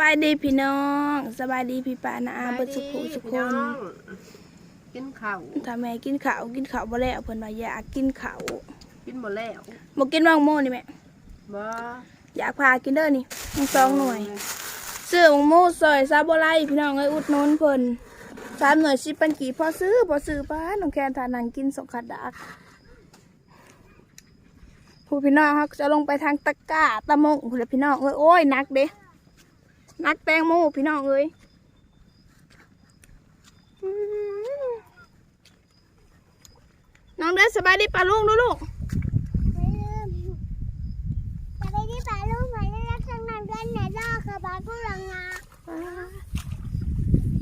บายดีพี่น้องสบายดีพี่ป้านะอาเบิดสุขุสุขคน กินข้าวถ้าแม่กินข้าวกินข้าวบ่แล้วเพิ่นว่าอยากกินข้าวกินหมดแล้วบ่กินว่างโมนี่แม่บ่อยากพากินเด้อนี่ทั้งสองหน่วยซื้อวงโมซอยซาบ่ไลพี่น้องเอ้ยอุดหนุนเพิ่นสามหน่วยสิบปันกี่พอซื้อพอซื้อป้าน้องแคนทานังกินสงขัดดักผู้พี่น้องเขาจะลงไปทางตะกร้าตะมงผู้พี่น้องเอ้ยโอ้ยหนักเด้ห นักแตงโมพี่น้องเอ้ยอืมน้องเดินสบายดีป่ะลูกดูลูกจะไปที่ป่าลูกไปแล้วทั้งนั้นกันไหนล่อคือบาผู้รังงา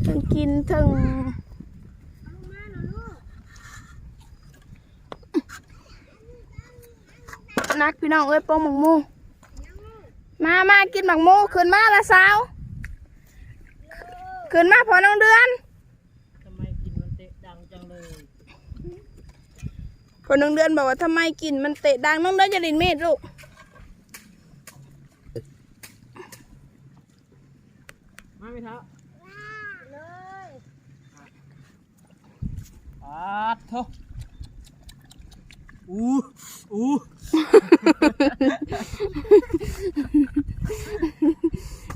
ถึงกินถึงนักพี่น้องเอ้ยโป้งหมักหมู มามากินหมักหมูขึ้นมาละสาวขึ้นมาพอน้องเดือนทำไมกินมันเตะดังจังเลยพอน้องเดือนบอกว่าทำไมกินมันเตะดังน้องเดือนจะลินมีดลูกมาไม่เท้าเลยอาดเถอะอู้ อู้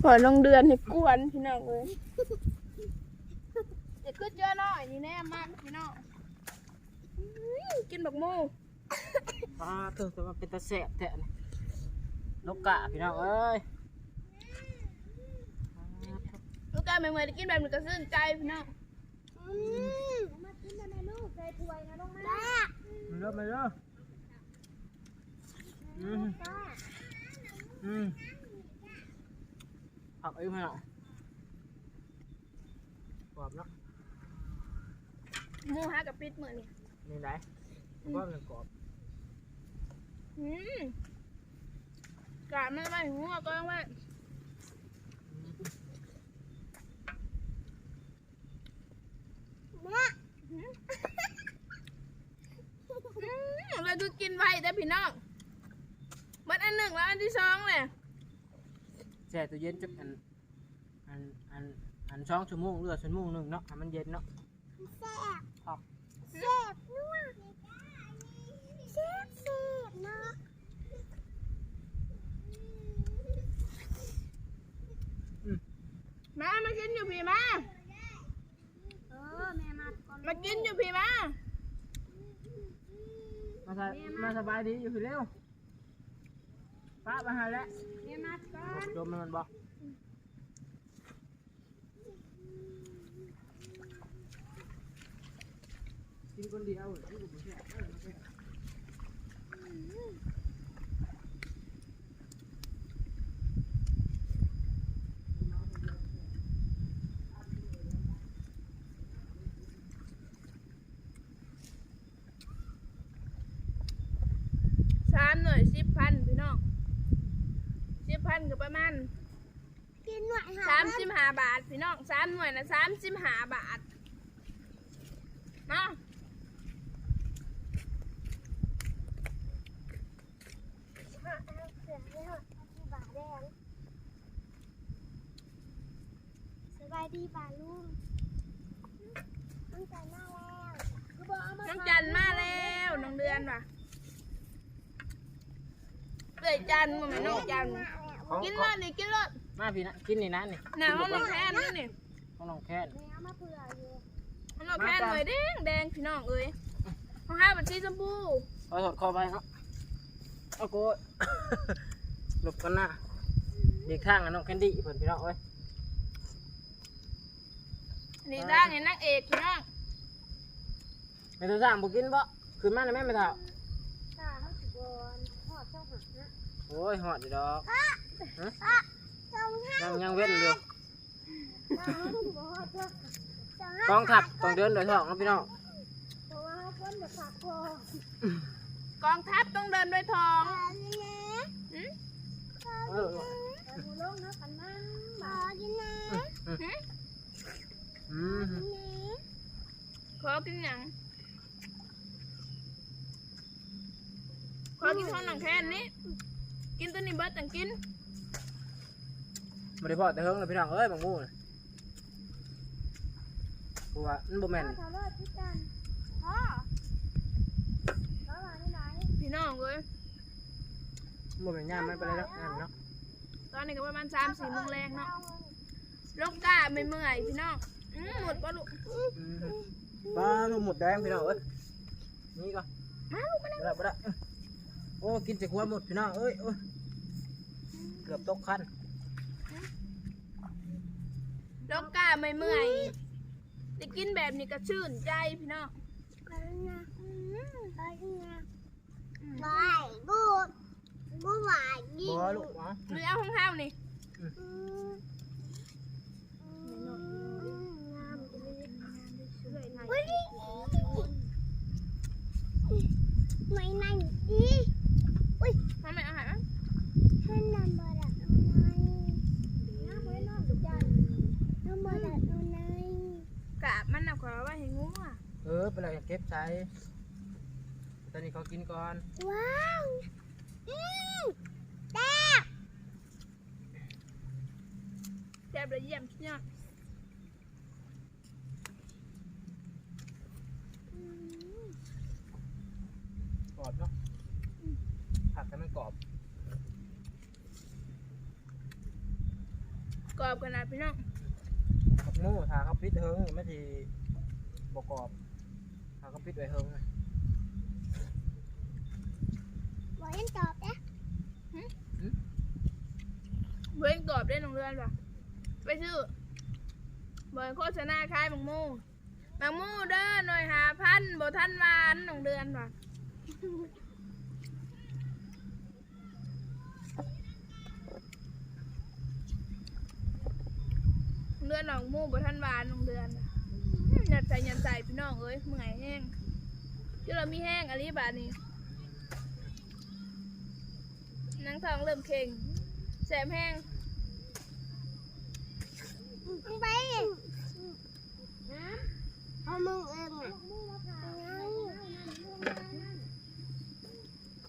พอน้องเดือนให้กวนพี่น้องเอ้ยเด็กขึ้นเยอะหน่อยนี่แน่มากพี่น้องอื้อกินหมักหมูอาดเถอะแต่ว่าเป็นตาแสบแท้นี่นกกะพี่น้องเอ้ยลูกกาไม่เหมือนได้กินแบบหนูจะซื่นใจพี่น้องอืมมากินกันนะลูกใส่ถ้วยนะลงมามาเริ่มมาเริ่ม อืมอืมผักไอ้พี่น้องกรอบเนาะหมูฮากับปิดเหมือนนี่นี่ไหนว่ามันกรอบอืมกาดไม่ไม่หัวก็ไม่แม่อืมเราดูกินไวแต่พี่น้อง อันหนึ่งแล้วอันที่สองเลยแช่ตัวเย็นจักอันอันอันอันช่องชั่วโมงเรือชั่วโมงหนึ่งเนาะให้มันเย็นเนาะแซ่บครับแซ่บนัวแซ่บแซ่บเนาะมามากินอยู่พี่มาเออแม่มาก่อนมากินอยู่พี่มามาสบมาสบายดีอยู่พี่เร็ว ป้ามาหาแล้วแม่มาก่อนจมมันบอกกินคนเดียวเหรอที่ผมไม่ใช่เออไม่ใช่สามหน่วยสิบพันพี่น้องสิบ พันก็ประมาณกินหน่อยหาสามสิบห้าบาทพี่น้องสามหน่วยนะสามสิบห้าบาทเนาะเสือไม่หดที่บาแดงสบายดีป่าลุงต้องใจหน้าแล้วคือบอกเอามาน้องจันมาแล้วน้องเดือนว่ะเดือยจันมันไม่น้องจัน ของกินเลยนี่กินเลยมาพี่นะกินนี่นะนี่หนาวน้องแทนนี่นี่ของน้องแค้นแม่เอามาเผื่ออยู่น้องแทนหน่อยแดงแดงพี่น้องเอ้ยของห้าบัญชีชมพูเอาถอดคอไปครับเอาโก้หลบกันหน้าเด็กข้างอะน้องแคนดี้เพิ่นพี่น้องเอ้ยนี่ด้านนี่นางเอกพี่น้องไม่ต้องสั่งบุกินบ่ขึ้นมาเลยแม่ไม่เท่าตาเขาสิบอนหอดเจ้าหักนะโอ้ยหอดอยู่ดอกเจ้าห้า ยังยังเว้นอยู่เจ้าห้าบ่หอดเจ้าเจ้าห้ากองทัพต้องเดินโดยท้องนะพี่น้องเพราะว่าเขาคนแบบผักคอกองทัพต้องเดินด้วยทองอ่านี่นะหืมเออแต่ผู้ลงนะกันนั่งบ่กินนะหืมอืมกินนะขอกินหยังขอกินของหนังแค่นี้กินตัวนี้เบิร์ดจังกิน บ่ได้พอแต่เฮิงเลยพี่น้องเอ้ยบางมู่น่ะเพราะว่ามันบ่แม่นพ่อทำรถพี่กันพ่อพ่อมาที่ไหนพี่น้องเอ้ยมันบ่แม่นย่ามมันไปเลยเนาะย่ามเนาะตอนนี้ก็ประมาณสามสี่โมงแรงเนาะลงกาไม่เมื่อยพี่น้องอืมหมดปะลูกอืมปลาลูกหมดแดงพี่น้องเอ้ยนี่ก็มาลูกมานั่งบ่ได้บ่ได้โอ้กินจากหัวหมดพี่น้องเอ้ยโอ้ยเกือบตกคัน ลงกาไม่เมื่อยได้กินแบบนี้ก็ชื่นใจพี่น้องไปนะอืมไปนะอืมไปบูดบูหวานดีบ่ลูกหมอหรือเอาของเท้านี่ อืมอืมงามเลยอุ้ยไม่นั่งดิอุ้ย ทำไมเอาหารมั้ย ท่านนำบาดักเอาไงน้ำไม่นอนดุจันน้ำบาดักเอาไง กาบมันน่ะขอว่าให้งูอะ เออไปเลยเก็บใช้ตอนนี้เขากินก่อน ว้าวอืมแซ่บแซ่บเลยเยี่ยมพี่น้องอืมกรอบเนาะผักให้มันกรอบกรอบขนาดพี่น้องผักหมูถ้าเขาปิดเฮิงไม่ทีบ่กรอบถ้า เขาปิดไว้เฮิงน่ะบอกยังตอบนะเว้งกรอบได้โรงเรือนป่ะไปซื้อบ่อยโฆษณาขายบางมูบางมูเด้อหน่อยหาพันบ่ทันหวานโรงเรือนป่ะโรงเรือนหนองมูบ่ทันหวานโรงเรือนน่ะอืม หยัดใจหยัดใจพี่น้องเอ้ยเมื่อยแห้งที่เรามีแห้งอะไรบาดนี้นังทองเริ่มเข่งแสมแห้งไปน้ำเอามึงเองอะ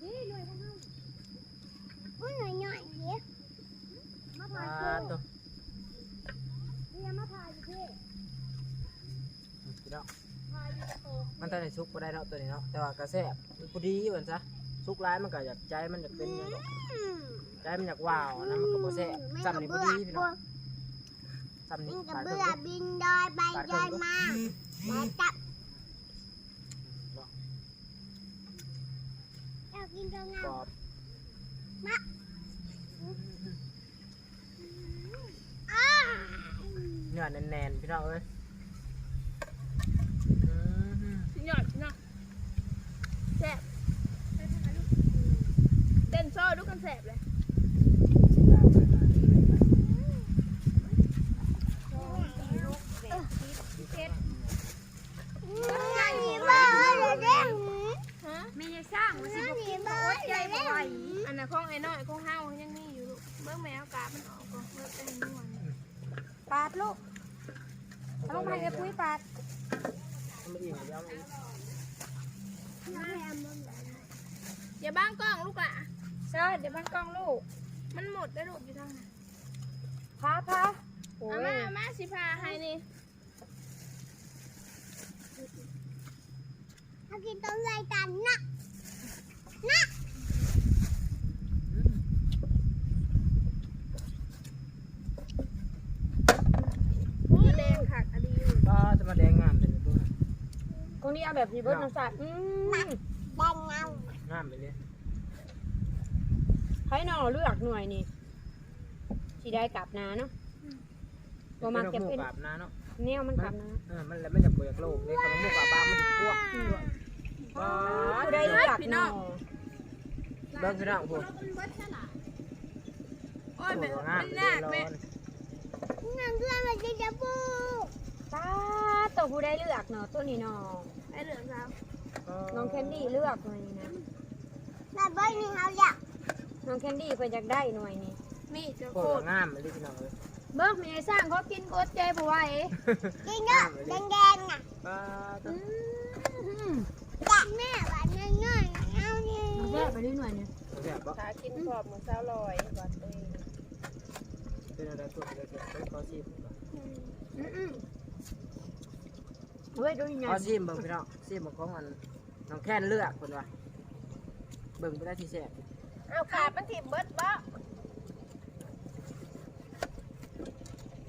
อุ้ยหน่อยหน่อยเดี๋ยวมา ป ผ่า ลาน ตัว เดี๋ยวมาผ่านพี่ พี่น้องมั นตอนในซุกบ่ได้เนาะตัวนี้เนาะแต่ว่ากระแซบมันพอดีเหมือนซะซุกร้ายมันก็อยากใจมันอยากเป็นหยังดอกใจมันอยากว้าวนะมันก็บ่แซ่บซ้ำนี่พอดีพี่น้องซ้ำมันี่นกับปาดเบื่เพิ่อนบินดอยไปดอยมาแล้วจับอยากกินตัวงากรมอบอ้าเนื้อแน่นๆพี่น้องเอ้ยอืม พี่หยอดพี่น้องแสบเต้นโซ่ดูกันแสบเลยงานนี้บ้ายเด้งฮะไม่ได้สร้างมันสิบกินบ้าบ่อดเลใจยบ่เด้งไหวอันน่ะของไอ้น้อยของเฮายังมีอยู่ลูกเบิ่งแมวกาบมันออกก่อนเบิ่งไอ้นวลปาดลูกเอาลงไปกับปุ้ยปาดมันอิ่มเดี๋ยวมันอิ่มอย่าบ้างกล้องลูกอะ เชิญเดี๋ยวมันกล้องลูก มันหมดได้ลูกอยู่ทางไหนพาพาโอ้เอายมาเอามาสิพาให้นี่ถ้ากินตัวใหญ่กันนะโอ้แดงคักอะดีอยู่ก็จะมาแดงงามเป็นตัวตรงนี้เอาแบบนี้เบิดน้ำสัตว์อืมแดงเงางามไปเลย ให้น้องเลือกหน่วยนี่สิได้กลับนาเนาะบ่มาเก็บหมูเป็นกราบนะเนาะแนวมันกลับนาเออมันแล้วมันจะปวดจากโลกเลยคำว่าหมูกราบบ้ามันถึงพวกผู้ใดเลือกหน่อเบิ้งพี่น้องพวกโอ้ยปแม่วดงามมันเลยยากร้แม่อนนางเพื่อนมันจะจะปูตาตัวผู้ใดเลือกเนาะตัวนี้เนาะไอ้เหลืองครับน้องแคนดี้เลือกหน่วยนี้นะแต่บ้านนี้เขาอยาก น้องแคนดี้เพิ่นอยากได้หน่วยนี้มีเจ้าปโควดตรงามเลยพี่น้องเลยเบิกแม่สร้างเขากินกดใจบ่ไหวกินเนาะแดงแดงๆน่ะป้าตัวอืมอยากแม่หวานน้อยๆนะเอาเนี่ยแย่ไปด้วยหน่วยเนี่ยแบบว่าขากินขอบเหมือนเจ้าลอยก่อนเลยเป็นอะไรตัวเดี๋ยวเดี๋ยวไปขอชิมก่อนอืออือเฮ้ยดูยังไงขอชิมเบิ่งพี่น้องชิมเบิ่งของอันน้องแค่นเลือกคนว่าเบิ่งไปได้ที่แซ่บ เอาขามันถีบเบิดบ่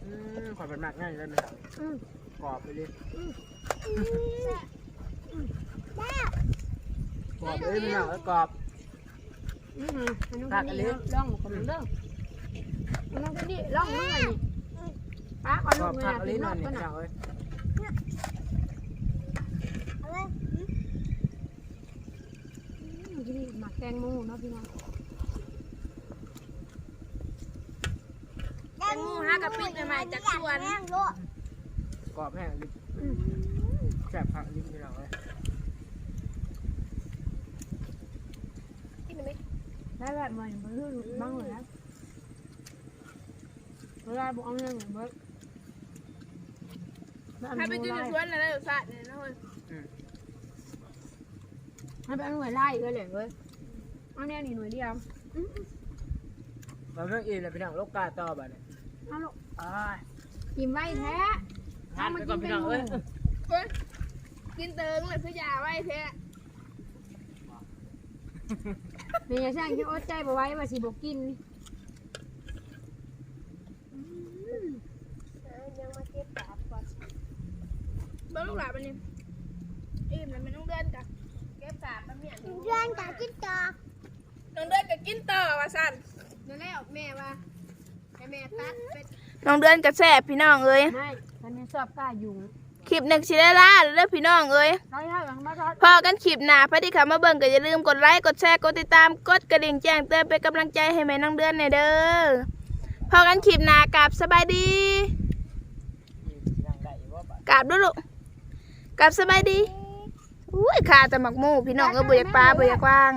อืมขอเป็นมากง่ายเลยไหมครับอืมกรอบไปเลยแซ่บกรอบเลยพี่น้องเอ้ยกรอบอือมันต้องกันนี่ลองกับมันเด้อมันต้องกันนี่ลองมึงไงนี่ป้าขอกรลูอบกเลยผักนะลิ้พี่นน้อ่อองนนี่กันพี่น่ะน้องเอ้ย เอาเลย ที่นี่หมักแตงโมเนาะพี่น้องแตงโมหากะปิดใหม่ๆจากสวน แม่งโลดกรอบแห้งลิ้นแซ่บผักลิ้นพี่น้องเอ้ยกินได้ไหมได้แบบใหม่มาฮื้อบ้างเลยนะเวลาบอกเอาเรื่องเหมือนเบิร์ดถ้าไปกินอยู่สวนน่ะได้รสชาติเนี่ยนะเฮ้ ยให้ไปเอาหน่วยไล่ก็เลยเว้ยเอาแน่นี่หน่วยเดียวเราเรื่องอีกเลยพี่น้องลูกกาต่อบัดเนี่ยเอาลูกอ้ายกินไว้แท้ทานไปก่อนพี่น้องเอ้ยเฮ้ยกินเติงเลยคือยาไว้แท้เมียช่างที่อดใจบ่ไว้ว่าสิบ่กินยังมาเก็บปากก่อนเบิ่งลูกหลานมันนี่อิ่มแล้วมันต้องเดินกะเก็บกาบมันเนี่ยเพื่อนกับกินต่อน้องเดินก็กินต่อว่าสั่นนั่นแหละแม่ว่าให้แม่ตัดเป็ดน้องเดินก็แซ่บพี่น้องเอ้ยไม่ตอนนี้ชอบกล้ายุงคลิปหนึ่งชิได้ล่าเด้อพี่น้องเอ้ยเขาให้หลังมาทอดพอกันคลิปหน้าพอดีค่ะมาเบิ่งก็อย่าลืมกดไลค์กดแชร์กดติดตามกดกระดิ่งแจ้งเตือนเป็นกำลังใจให้แม่น้องเดือนหน่อยเด้อพอกันคลิปหน้ากราบสบายดีนี่สินั่งได้อยู่บ่บัดกราบด้วยลูกกราบสบายดี อุ้ยขาแต่หมักหมูพี่น้องก็บ่อยากปลาบ่อยากวาง